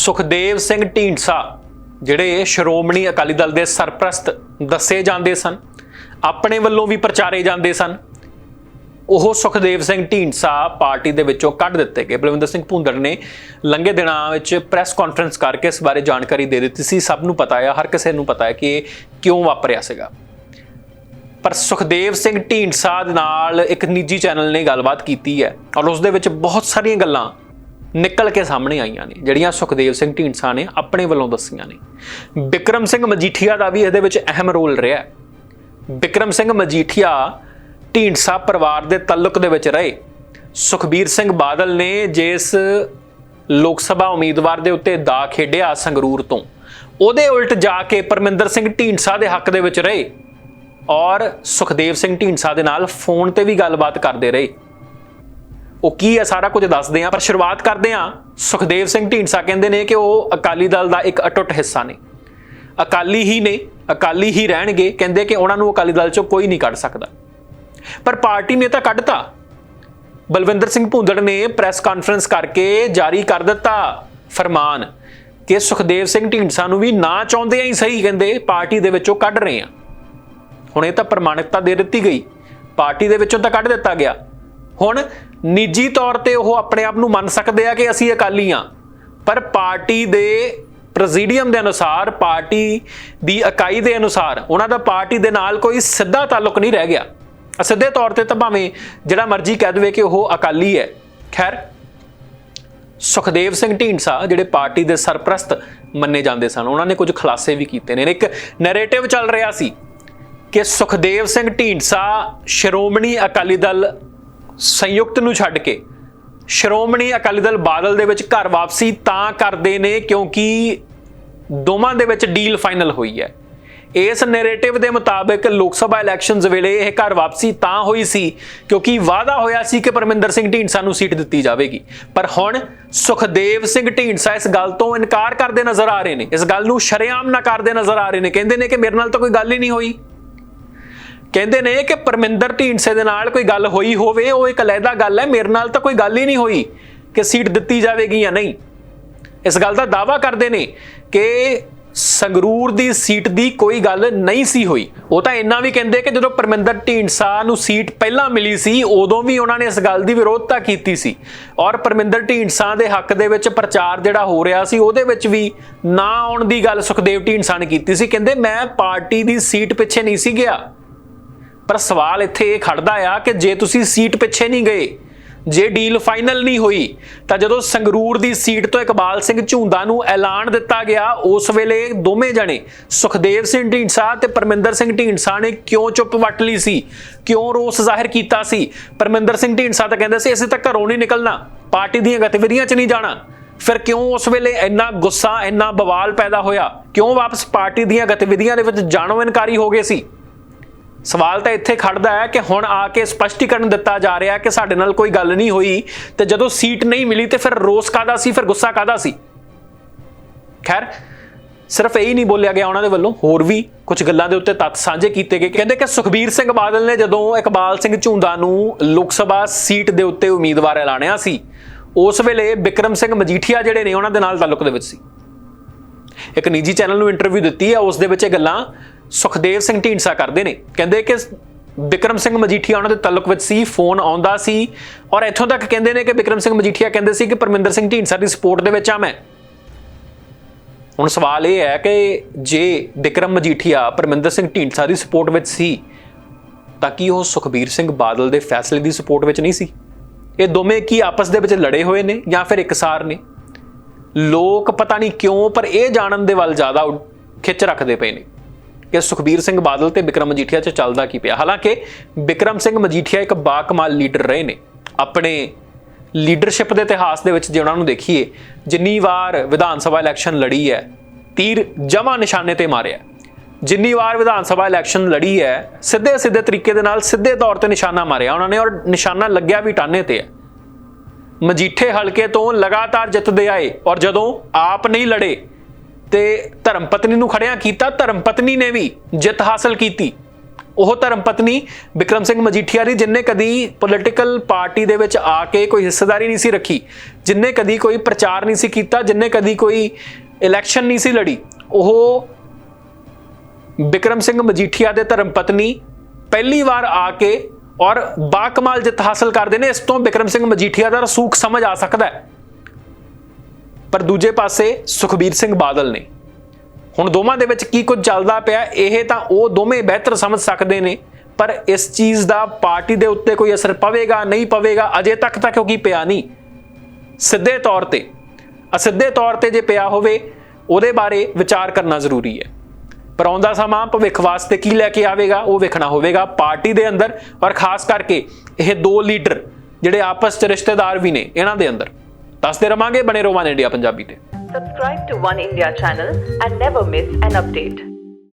ਸੁਖਦੇਵ ਸਿੰਘ ਢੀਂਡਸਾ, ਜਿਹੜੇ ਸ਼੍ਰੋਮਣੀ ਅਕਾਲੀ ਦਲ ਦੇ ਸਰਪ੍ਰਸਤ ਦੱਸੇ ਜਾਂਦੇ ਸਨ, ਆਪਣੇ ਵੱਲੋਂ ਵੀ ਪ੍ਰਚਾਰੇ ਜਾਂਦੇ ਸਨ, ਉਹ ਸੁਖਦੇਵ ਸਿੰਘ ਢੀਂਡਸਾ ਪਾਰਟੀ ਦੇ ਵਿੱਚੋਂ ਕੱਢ ਦਿੱਤੇ ਗਏ। ਬਲਵਿੰਦਰ ਸਿੰਘ ਭੁੰਦੜ ਨੇ ਲੰਘੇ ਦਿਨਾਂ ਵਿੱਚ ਪ੍ਰੈਸ ਕਾਨਫਰੰਸ ਕਰਕੇ ਇਸ ਬਾਰੇ ਜਾਣਕਾਰੀ ਦੇ ਦਿੱਤੀ ਸੀ। ਸਭ ਨੂੰ ਪਤਾ ਹੈ ਹਰ ਕਿਸੇ ਨੂੰ ਪਤਾ ਹੈ ਕਿ ਇਹ ਕਿਉਂ ਵਾਪਰਿਆ ਸੀਗਾ। ਪਰ ਸੁਖਦੇਵ ਸਿੰਘ ਢੀਂਡਸਾ ਦੇ ਨਾਲ ਇੱਕ ਨਿੱਜੀ ਚੈਨਲ ਨੇ ਗੱਲਬਾਤ ਕੀਤੀ ਹੈ ਔਰ ਉਸ ਦੇ ਵਿੱਚ ਬਹੁਤ ਸਾਰੀਆਂ ਗੱਲਾਂ ਨਿਕਲ ਕੇ ਸਾਹਮਣੇ ਆਈਆਂ ਨੇ, ਜਿਹੜੀਆਂ ਸੁਖਦੇਵ ਸਿੰਘ ਢੀਂਡਸਾ ਨੇ ਆਪਣੇ ਵੱਲੋਂ ਦੱਸੀਆਂ ਨੇ। ਵਿਕਰਮ ਸਿੰਘ ਮਜੀਠੀਆ ਦਾ ਵੀ ਇਹਦੇ ਵਿੱਚ ਅਹਿਮ ਰੋਲ ਰਿਹਾ ਹੈ। ਵਿਕਰਮ ਸਿੰਘ ਮਜੀਠੀਆ ਢੀਂਡਸਾ ਪਰਿਵਾਰ ਦੇ ਤਾਲੁਕ ਦੇ ਵਿੱਚ ਰਹੇ। ਸੁਖਬੀਰ ਸਿੰਘ ਬਾਦਲ ਨੇ ਜਿਸ ਲੋਕ ਸਭਾ ਉਮੀਦਵਾਰ ਦੇ ਉੱਤੇ ਦਾ ਖੇਡਿਆ ਸੰਗਰੂਰ ਤੋਂ, ਉਹਦੇ ਉਲਟ ਜਾ ਕੇ ਪਰਮਿੰਦਰ ਸਿੰਘ ਢੀਂਡਸਾ ਦੇ ਹੱਕ ਦੇ ਵਿੱਚ ਰਹੇ। ਔਰ ਸੁਖਦੇਵ ਸਿੰਘ ਢੀਂਡਸਾ ਦੇ ਨਾਲ ਫੋਨ ਤੇ ਵੀ ਗੱਲਬਾਤ ਕਰਦੇ ਰਹੇ। ਉਹ ਕੀ ਹੈ? ਸਾਰਾ ਕੁਝ ਦੱਸਦੇ ਆ ਪਰ ਸ਼ੁਰੂਆਤ ਕਰਦੇ ਆ ਸੁਖਦੇਵ ਸਿੰਘ ਢੀਂਡਸਾ ਕਹਿੰਦੇ ਨੇ ਕਿ ਉਹ ਅਕਾਲੀ ਦਲ ਦਾ ਇੱਕ ਅਟੁੱਟ ਹਿੱਸਾ ਨੇ। ਅਕਾਲੀ ਹੀ ਨੇ, ਅਕਾਲੀ ਹੀ ਰਹਿਣਗੇ, ਕਹਿੰਦੇ ਕਿ ਉਹਨਾਂ ਨੂੰ ਅਕਾਲੀ ਦਲ ਚੋਂ ਕੋਈ ਨਹੀਂ ਕੱਢ ਸਕਦਾ। ਪਰ ਪਾਰਟੀ ਨੇ ਤਾਂ ਕੱਢਤਾ। ਬਲਵਿੰਦਰ ਸਿੰਘ ਭੁੰਦੜ ਨੇ ਪ੍ਰੈਸ ਕਾਨਫਰੰਸ ਕਰਕੇ ਜਾਰੀ ਕਰ ਦਿੱਤਾ ਫਰਮਾਨ ਕਿ ਸੁਖਦੇਵ ਸਿੰਘ ਢੀਂਡਸਾ ਨੂੰ ਵੀ ਨਾ ਚਾਹੁੰਦੇ ਹੀ ਸਹੀ ਕਹਿੰਦੇ, ਪਾਰਟੀ ਦੇ ਵਿੱਚੋਂ ਕੱਢ ਰਹੇ ਆ ਹੁਣ ਇਹ ਤਾਂ ਪ੍ਰਮਾਣਿਕਤਾ ਦੇ ਦਿੱਤੀ ਗਈ। ਪਾਰਟੀ ਦੇ ਵਿੱਚੋਂ ਤਾਂ ਕੱਢ ਦਿੱਤਾ ਗਿਆ। ਹੁਣ ਨਿੱਜੀ ਤੌਰ ਤੇ ਉਹ ਆਪਣੇ ਆਪ ਨੂੰ ਮੰਨ ਸਕਦੇ ਆ ਕਿ ਅਸੀਂ ਅਕਾਲੀ ਆ, ਪਰ ਪਾਰਟੀ ਦੇ ਪ੍ਰੈਜ਼ੀਡੀਅਮ ਦੇ ਅਨੁਸਾਰ, ਪਾਰਟੀ ਦੀ ਇਕਾਈ ਦੇ ਅਨੁਸਾਰ, ਉਹਨਾਂ ਦਾ ਪਾਰਟੀ ਦੇ ਨਾਲ ਕੋਈ ਸਿੱਧਾ ਤਾਲੁਕ ਨਹੀਂ ਰਹਿ ਗਿਆ। ਸਿੱਧੇ ਤੌਰ ਤੇ ਤਾਂ ਭਾਵੇਂ ਜਿਹੜਾ ਮਰਜ਼ੀ ਕਹਿ ਦੇਵੇ ਕਿ ਉਹ ਅਕਾਲੀ ਹੈ। ਖੈਰ, ਸੁਖਦੇਵ ਸਿੰਘ ਢੀਂਡਸਾ ਜਿਹੜੇ ਪਾਰਟੀ ਦੇ ਸਰਪ੍ਰਸਤ ਮੰਨੇ ਜਾਂਦੇ ਸਨ, ਉਹਨਾਂ ਨੇ ਕੁਝ ਖੁਲਾਸੇ ਵੀ ਕੀਤੇ ਨੇ। ਇੱਕ ਨੈਰੇਟਿਵ ਚੱਲ ਰਿਹਾ ਸੀ ਕਿ ਸੁਖਦੇਵ ਸਿੰਘ ਢੀਂਡਸਾ ਸ਼੍ਰੋਮਣੀ ਅਕਾਲੀ ਦਲ ਸੰਯੁਕਤ ਨੂੰ ਛੱਡ ਕੇ। ਸ਼੍ਰੋਮਣੀ ਅਕਾਲੀ ਦਲ ਬਾਦਲ ਦੇ ਵਿੱਚ ਘਰ ਵਾਪਸੀ ਤਾਂ ਕਰਦੇ ਨੇ ਕਿਉਂਕਿ ਦੋਵਾਂ ਦੇ ਵਿੱਚ ਡੀਲ ਫਾਈਨਲ ਹੋਈ ਹੈ। ਇਸ ਨੈਰੇਟਿਵ ਦੇ ਮੁਤਾਬਕ ਲੋਕ ਸਭਾ ਇਲੈਕਸ਼ਨਸ ਵੇਲੇ ਇਹ ਘਰ ਵਾਪਸੀ ਤਾਂ ਹੋਈ ਸੀ ਕਿਉਂਕਿ ਵਾਅਦਾ ਹੋਇਆ ਸੀ ਕਿ ਪਰਮਿੰਦਰ ਸਿੰਘ ਢੀਂਡਸਾ ਨੂੰ ਸੀਟ ਦਿੱਤੀ ਜਾਵੇਗੀ। ਪਰ ਹੁਣ ਸੁਖਦੇਵ ਸਿੰਘ ਢੀਂਡਸਾ ਇਸ ਗੱਲ ਤੋਂ ਇਨਕਾਰ ਕਰਦੇ ਨਜ਼ਰ ਆ ਰਹੇ ਨੇ। ਇਸ ਗੱਲ ਨੂੰ ਸ਼ਰੇਆਮ ਨਕਾਰਦੇ ਨਜ਼ਰ ਆ ਰਹੇ ਨੇ। ਕਹਿੰਦੇ ਨੇ ਕਿ ਮੇਰੇ ਨਾਲ ਤਾਂ ਕੋਈ ਗੱਲ ਹੀ ਨਹੀਂ ਹੋਈ। ਕਹਿੰਦੇ ਨੇ ਕਿ ਪਰਮਿੰਦਰ ਢੀਂਡਸੇ ਦੇ ਨਾਲ ਕੋਈ ਗੱਲ ਹੋਈ ਹੋਵੇ, ਉਹ ਇੱਕ ਅਲੱਗਾ ਗੱਲ ਹੈ, ਮੇਰੇ ਨਾਲ ਤਾਂ ਕੋਈ ਗੱਲ ਹੀ ਨਹੀਂ ਹੋਈ ਕਿ ਸੀਟ ਦਿੱਤੀ ਜਾਵੇਗੀ ਜਾਂ ਨਹੀਂ। ਇਸ ਗੱਲ ਦਾ ਦਾਵਾ ਕਰਦੇ ਨੇ ਕਿ ਸੰਗਰੂਰ ਦੀ ਸੀਟ ਦੀ ਕੋਈ ਗੱਲ ਨਹੀਂ ਸੀ ਹੋਈ। ਉਹ ਤਾਂ ਇੰਨਾ ਵੀ ਕਹਿੰਦੇ ਕਿ ਜਦੋਂ ਪਰਮਿੰਦਰ ਢੀਂਡਸਾ ਨੂੰ ਸੀਟ ਪਹਿਲਾਂ ਮਿਲੀ ਸੀ, ਉਦੋਂ ਵੀ ਉਹਨਾਂ ਨੇ ਇਸ ਗੱਲ ਦੀ ਵਿਰੋਧਤਾ ਕੀਤੀ ਸੀ। ਔਰ ਪਰਮਿੰਦਰ ਢੀਂਡਸਾ ਦੇ ਹੱਕ ਦੇ ਵਿੱਚ ਪ੍ਰਚਾਰ ਜਿਹੜਾ ਹੋ ਰਿਹਾ ਸੀ, ਉਹਦੇ ਵਿੱਚ ਵੀ ਨਾ ਆਉਣ ਦੀ ਗੱਲ ਸੁਖਦੇਵ ਢੀਂਡਸਾ ਨੇ ਕੀਤੀ ਸੀ। ਕਹਿੰਦੇ, ਮੈਂ ਪਾਰਟੀ ਦੀ ਸੀਟ ਪਿੱਛੇ ਨਹੀਂ ਸੀ ਗਿਆ। ਪਰ ਸਵਾਲ ਇੱਥੇ ਇਹ ਖੜਦਾ ਆ ਕਿ ਜੇ ਤੁਸੀਂ ਸੀਟ ਪਿੱਛੇ ਨਹੀਂ ਗਏ, ਜੇ ਡੀਲ ਫਾਈਨਲ ਨਹੀਂ ਹੋਈ, ਤਾਂ ਜਦੋਂ ਸੰਗਰੂਰ ਦੀ ਸੀਟ ਤੋਂ ਇਕਬਾਲ ਸਿੰਘ ਝੁੰਦਾ ਨੂੰ ਐਲਾਨ ਦਿੱਤਾ ਗਿਆ, ਉਸ ਵੇਲੇ ਦੋਵੇਂ ਜਣੇ, ਸੁਖਦੇਵ ਸਿੰਘ ਢੀਂਡਸਾ ਤੇ ਪਰਮਿੰਦਰ ਸਿੰਘ ਢੀਂਡਸਾ ਨੇ ਕਿਉਂ ਚੁੱਪ ਵੱਟ ਲਈ ਸੀ? ਕਿਉਂ ਰੋਸ ਜ਼ਾਹਿਰ ਕੀਤਾ ਸੀ? ਪਰਮਿੰਦਰ ਸਿੰਘ ਢੀਂਡਸਾ ਤਾਂ ਕਹਿੰਦੇ ਸੀ, ਅਸੀਂ ਤਾਂ ਘਰੋਂ ਨਹੀਂ ਨਿਕਲਣਾ, ਪਾਰਟੀ ਦੀਆਂ ਗਤੀਵਿਧੀਆਂ 'ਚ ਨਹੀਂ ਜਾਣਾ। ਫਿਰ ਕਿਉਂ ਉਸ ਵੇਲੇ ਇੰਨਾ ਗੁੱਸਾ, ਇੰਨਾ ਬਵਾਲ ਪੈਦਾ ਹੋਇਆ? ਕਿਉਂ ਵਾਪਸ ਪਾਰਟੀ ਦੀਆਂ ਗਤੀਵਿਧੀਆਂ ਦੇ ਵਿੱਚ ਜਾਣੋ ਇਨਕਾਰੀ ਹੋ ਗਏ ਸੀ? ਸਵਾਲ ਤਾਂ ਇੱਥੇ ਖੜਦਾ ਹੈ ਕਿ ਹੁਣ ਆ ਕੇ ਸਪਸ਼ਟੀਕਰਨ ਦਿੱਤਾ ਜਾ ਰਿਹਾ ਕਿ ਸਾਡੇ ਨਾਲ ਕੋਈ ਗੱਲ ਨਹੀਂ ਹੋਈ ਤੇ ਜਦੋਂ ਸੀਟ ਨਹੀਂ ਮਿਲੀ ਤੇ ਫਿਰ ਰੋਸ ਕਾਦਾ ਸੀ, ਫਿਰ ਗੁੱਸਾ ਕਾਦਾ ਸੀ? ਖੈਰ, ਸਿਰਫ ਇਹ ਹੀ ਨਹੀਂ ਬੋਲਿਆ ਗਿਆ ਉਹਨਾਂ ਦੇ ਵੱਲੋਂ, ਹੋਰ ਵੀ ਕੁਝ ਗੱਲਾਂ ਦੇ ਉੱਤੇ ਤੱਥ ਸਾਂਝੇ ਕੀਤੇ ਗਏ। ਕਹਿੰਦੇ ਕਿ ਸੁਖਬੀਰ ਸਿੰਘ ਬਾਦਲ ਨੇ ਜਦੋਂ ਇਕਬਾਲ ਸਿੰਘ ਝੁੰਦਾ ਨੂੰ ਲੋਕ ਸਭਾ ਸੀਟ ਦੇ ਉੱਤੇ ਉਮੀਦਵਾਰ ਐਲਾਨਿਆ ਸੀ, ਉਸ ਵੇਲੇ ਵਿਕਰਮ ਸਿੰਘ ਮਜੀਠੀਆ ਜਿਹੜੇ ਨੇ ਉਹਨਾਂ ਦੇ ਨਾਲ ਤਾਲੁਕ ਦੇ ਵਿੱਚ ਸੀ। ਇੱਕ ਨਿੱਜੀ ਚੈਨਲ ਨੂੰ ਇੰਟਰਵਿਊ ਦਿੱਤੀ ਹੈ, ਉਸ ਦੇ ਵਿੱਚ ਇਹ ਗੱਲਾਂ ਸੁਖਦੇਵ ਸਿੰਘ ਢੀਂਡਸਾ ਕਰਦੇ ਨੇ। ਕਹਿੰਦੇ ਕਿ ਬਿਕਰਮ ਸਿੰਘ ਮਜੀਠੀਆ ਉਹਨਾਂ ਦੇ ਤਾਲੁਕ ਵਿੱਚ ਸੀ, ਫੋਨ ਆਉਂਦਾ ਸੀ ਔਰ ਇੱਥੋਂ ਤੱਕ ਕਹਿੰਦੇ ਨੇ ਕਿ ਬਿਕਰਮ ਸਿੰਘ ਮਜੀਠੀਆ ਕਹਿੰਦੇ ਸੀ ਕਿ ਪਰਮਿੰਦਰ ਸਿੰਘ ਢੀਂਡਸਾ ਦੀ ਸਪੋਰਟ ਦੇ ਵਿੱਚ ਆ ਮੈਂ। ਹੁਣ ਸਵਾਲ ਇਹ ਹੈ ਕਿ ਜੇ ਬਿਕਰਮ ਮਜੀਠੀਆ ਪਰਮਿੰਦਰ ਸਿੰਘ ਢੀਂਡਸਾ ਦੀ ਸਪੋਰਟ ਵਿੱਚ ਸੀ, ਤਾਂ ਕੀ ਉਹ ਸੁਖਬੀਰ ਸਿੰਘ ਬਾਦਲ ਦੇ ਫੈਸਲੇ ਦੀ ਸਪੋਰਟ ਵਿੱਚ ਨਹੀਂ ਸੀ? ਇਹ ਦੋਵੇਂ ਕੀ ਆਪਸ ਦੇ ਵਿੱਚ ਲੜੇ ਹੋਏ ਨੇ ਜਾਂ ਫਿਰ ਇਕਸਾਰ ਨੇ? ਲੋਕ ਪਤਾ ਨਹੀਂ ਕਿਉਂ, ਪਰ ਇਹ ਜਾਣਨ ਦੇ ਵੱਲ ਜ਼ਿਆਦਾ ਖਿੱਚ ਰੱਖਦੇ ਪਏ ਨੇ। ਕਿ ਸੁਖਬੀਰ ਸਿੰਘ ਬਾਦਲ ਤੇ ਵਿਕਰਮ ਮਜੀਠੀਆ 'ਚ ਚੱਲਦਾ ਕੀ ਪਿਆ? ਹਾਲਾਂਕਿ ਵਿਕਰਮ ਸਿੰਘ ਮਜੀਠੀਆ ਇੱਕ ਬਾਕਮਾਲ ਲੀਡਰ ਰਹੇ ਨੇ। ਆਪਣੇ ਲੀਡਰਸ਼ਿਪ ਦੇ ਇਤਿਹਾਸ ਦੇ ਵਿੱਚ ਜੇ ਉਹਨਾਂ ਨੂੰ ਦੇਖੀਏ, ਜਿੰਨੀ ਵਾਰ ਵਿਧਾਨ ਸਭਾ ਇਲੈਕਸ਼ਨ ਲੜੀ ਹੈ, ਤੀਰ ਜਮਾ ਨਿਸ਼ਾਨੇ ਤੇ ਮਾਰਿਆ। ਜਿੰਨੀ ਵਾਰ ਵਿਧਾਨ ਸਭਾ ਇਲੈਕਸ਼ਨ ਲੜੀ ਹੈ ਸਿੱਧੇ ਸਿੱਧੇ ਤਰੀਕੇ ਦੇ ਨਾਲ ਸਿੱਧੇ ਤੌਰ ਤੇ ਨਿਸ਼ਾਨਾ ਮਾਰਿਆ। ਉਹਨਾਂ ਨੇ ਔਰ ਨਿਸ਼ਾਨਾ ਲੱਗਿਆ ਵੀ ਟਾਨੇ ਤੇ ਹੈ। ਮਜੀਠੇ ਹਲਕੇ ਤੋਂ ਲਗਾਤਾਰ ਜਿੱਤਦੇ ਆਏ ਔਰ ਜਦੋਂ ਆਪ ਨਹੀਂ ਲੜੇ ਤੇ ਧਰਮ ਪਤਨੀ ਨੂੰ ਖੜਿਆ ਕੀਤਾ ਧਰਮ ਪਤਨੀ ਨੇ ਵੀ ਜਿੱਤ ਹਾਸਲ ਕੀਤੀ। ਉਹ ਧਰਮ ਪਤਨੀ ਵਿਕਰਮ ਸਿੰਘ ਮਜੀਠੀਆ ਦੀ ਜਿਨਨੇ ਕਦੀ ਪੋਲੀਟੀਕਲ ਪਾਰਟੀ ਦੇ ਵਿੱਚ ਆ ਕੇ ਕੋਈ ਹਿੱਸੇਦਾਰੀ ਨਹੀਂ ਸੀ ਰੱਖੀ ਜਿਨਨੇ ਕਦੀ ਕੋਈ ਪ੍ਰਚਾਰ ਨਹੀਂ ਸੀ ਕੀਤਾ ਜਿਨਨੇ ਕਦੀ ਕੋਈ ਇਲੈਕਸ਼ਨ ਨਹੀਂ ਸੀ ਲੜੀ, ਉਹ ਵਿਕਰਮ ਸਿੰਘ ਮਜੀਠੀਆ ਦੇ ਧਰਮ ਪਤਨੀ ਪਹਿਲੀ ਵਾਰ ਆ ਕੇ ਔਰ ਬਾਕਮਾਲ ਜਿੱਤ ਹਾਸਲ ਕਰਦੇ ਨੇ, ਇਸ ਤੋਂ ਵਿਕਰਮ ਸਿੰਘ ਮਜੀਠੀਆ ਦਾ ਰਸੂਖ ਸਮਝ ਆ ਸਕਦਾ ਹੈ। ਪਰ ਦੂਜੇ ਪਾਸੇ ਸੁਖਬੀਰ ਸਿੰਘ ਬਾਦਲ ਨੇ। ਹੁਣ ਦੋਵਾਂ ਦੇ ਵਿੱਚ ਕੀ ਕੁਝ ਚੱਲਦਾ ਪਿਆ, ਇਹ ਤਾਂ ਉਹ ਦੋਵੇਂ ਬਿਹਤਰ ਸਮਝ ਸਕਦੇ ਨੇ, ਪਰ ਇਸ ਚੀਜ਼ ਦਾ ਪਾਰਟੀ ਦੇ ਉੱਤੇ ਕੋਈ ਅਸਰ ਪਵੇਗਾ, ਨਹੀਂ ਪਵੇਗਾ, ਅਜੇ ਤੱਕ ਤਾਂ ਕਿਉਂਕਿ ਪਿਆ ਨਹੀਂ। ਸਿੱਧੇ ਤੌਰ ਤੇ, ਅਸਿੱਧੇ ਤੌਰ ਤੇ ਜੇ ਪਿਆ ਹੋਵੇ, ਉਹਦੇ ਬਾਰੇ ਵਿਚਾਰ ਕਰਨਾ ਜ਼ਰੂਰੀ ਹੈ। ਪਰ ਆਉਂਦਾ ਸਮਾਂ ਭਵਿੱਖ ਵਾਸਤੇ ਕੀ ਲੈ ਕੇ ਆਵੇਗਾ, ਉਹ ਵੇਖਣਾ ਹੋਵੇਗਾ ਪਾਰਟੀ ਦੇ ਅੰਦਰ ਔਰ ਖਾਸ ਕਰਕੇ ਇਹ ਦੋ ਲੀਡਰ ਜਿਹੜੇ ਆਪਸ 'ਚ ਰਿਸ਼ਤੇਦਾਰ ਵੀ ਨੇ, ਇਹਨਾਂ ਦੇ ਅੰਦਰ। ਦੱਸਦੇ ਰਵਾਂਗੇ ਬਣੇ ਰੋਵਾਂ ਇੰਡੀਆ ਪੰਜਾਬੀ ਤੇ Subscribe to One India channel and never miss an update.